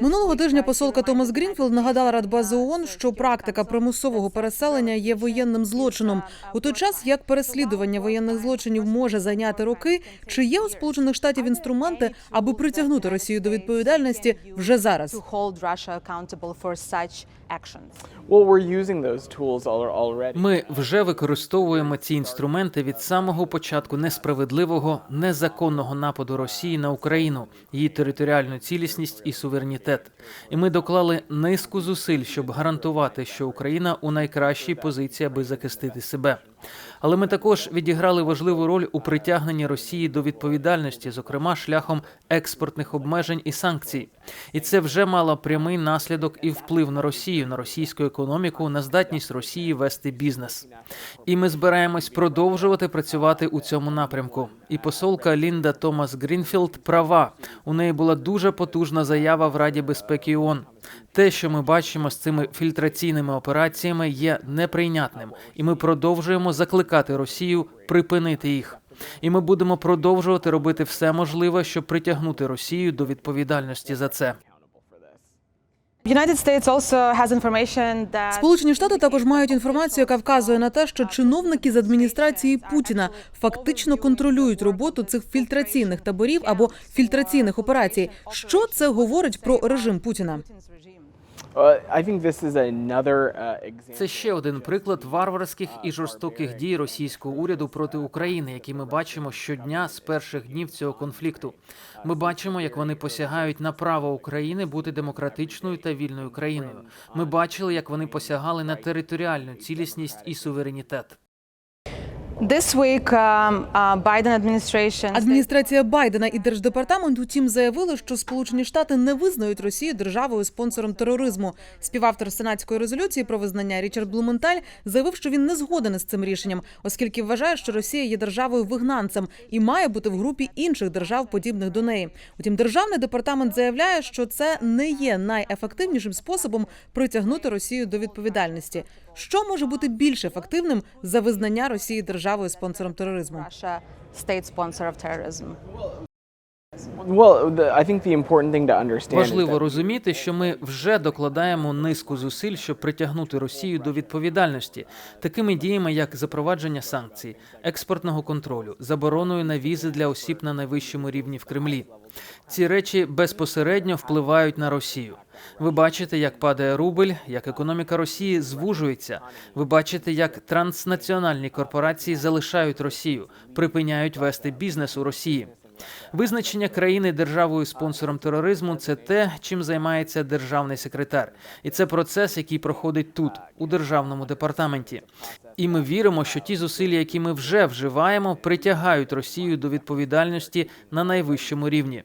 Минулого тижня посолка Томас Грінфілд нагадала Радбазі ООН, що практика примусового переселення є воєнним злочином. У той час як переслідування воєнних злочинів може зайняти роки, чи є у сполучених штатів інструменти, аби притягнути Росію до відповідальності вже зараз? Ми вже використовуємо ці інструменти від самого початку несправедливого, незаконного нападу Росії на Україну, її територіальну цілісність і суверенітет. І ми доклали низку зусиль, щоб гарантувати, що Україна у найкращій позиції, аби захистити себе. Але ми також відіграли важливу роль у притягненні Росії до відповідальності, зокрема шляхом експортних обмежень і санкцій. І це вже мало прямий наслідок і вплив на Росію, на російську економіку, на здатність Росії вести бізнес. І ми збираємось продовжувати працювати у цьому напрямку. І посолка Лінда Томас Грінфілд права. У неї була дуже потужна заява в Раді безпеки ООН. Те, що ми бачимо з цими фільтраційними операціями, є неприйнятним, і ми продовжуємо закликати Росію припинити їх. І ми будемо продовжувати робити все можливе, щоб притягнути Росію до відповідальності за це. Сполучені Штати також мають інформацію, яка вказує на те, що чиновники з адміністрації Путіна фактично контролюють роботу цих фільтраційних таборів або фільтраційних операцій. Що це говорить про режим Путіна? Це ще один приклад варварських і жорстоких дій російського уряду проти України, які ми бачимо щодня з перших днів цього конфлікту. Ми бачимо, як вони посягають на право України бути демократичною та вільною країною. Ми бачили, як вони посягали на територіальну цілісність і суверенітет. This week um, uh, Biden administration Адміністрація Байдена і держдепартамент утім заявили, що Сполучені Штати не визнають Росію державою спонсором тероризму. Співавтор сенатської резолюції про визнання Річард Блументаль заявив, що він не згоден із цим рішенням, оскільки вважає, що Росія є державою вигнанцем і має бути в групі інших держав, подібних до неї. Утім, державний департамент заявляє, що це не є найефективнішим способом притягнути Росію до відповідальності. Що може бути більш ефективним за визнання Росії державою спонсором тероризму? Russia state sponsor of terrorism. Well, the, I think the important thing to understand is Важливо розуміти, що ми вже докладаємо низку зусиль, щоб притягнути Росію до відповідальності такими діями, як запровадження санкцій, експортного контролю, забороною на візи для осіб на найвищому рівні в Кремлі. Ці речі безпосередньо впливають на Росію. Ви бачите, як падає рубль, як економіка Росії звужується. Ви бачите, як транснаціональні корпорації залишають Росію, припиняють вести бізнес у Росії. Визначення країни державою спонсором тероризму це те, чим займається державний секретар, і це процес, який проходить тут, у державному департаменті. І ми віримо, що ті зусилля, які ми вже вживаємо, притягають Росію до відповідальності на найвищому рівні.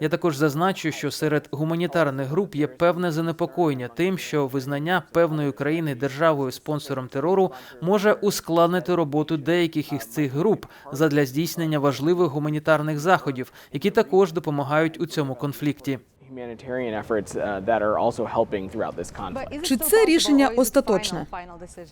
Я також зазначу, що серед гуманітарних груп є певне занепокоєння тим, що визнання певної країни державою спонсором терору може ускладнити роботу деяких із цих груп задля здійснення важливих гуманітарних заходів, які також допомагають у цьому конфлікті. Uh. Чи це рішення остаточне?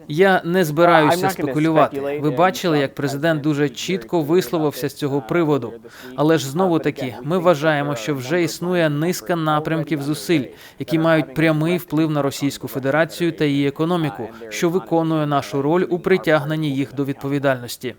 Я не збираюся спекулювати. Ви бачили, як президент дуже чітко висловився з цього приводу. uh, Але ж знову Uh, таки, ми вважаємо, що вже існує низка напрямків зусиль, які мають прямий вплив на Російську Федерацію та її економіку, uh, що виконує нашу uh, роль у притягненні їх до відповідальності.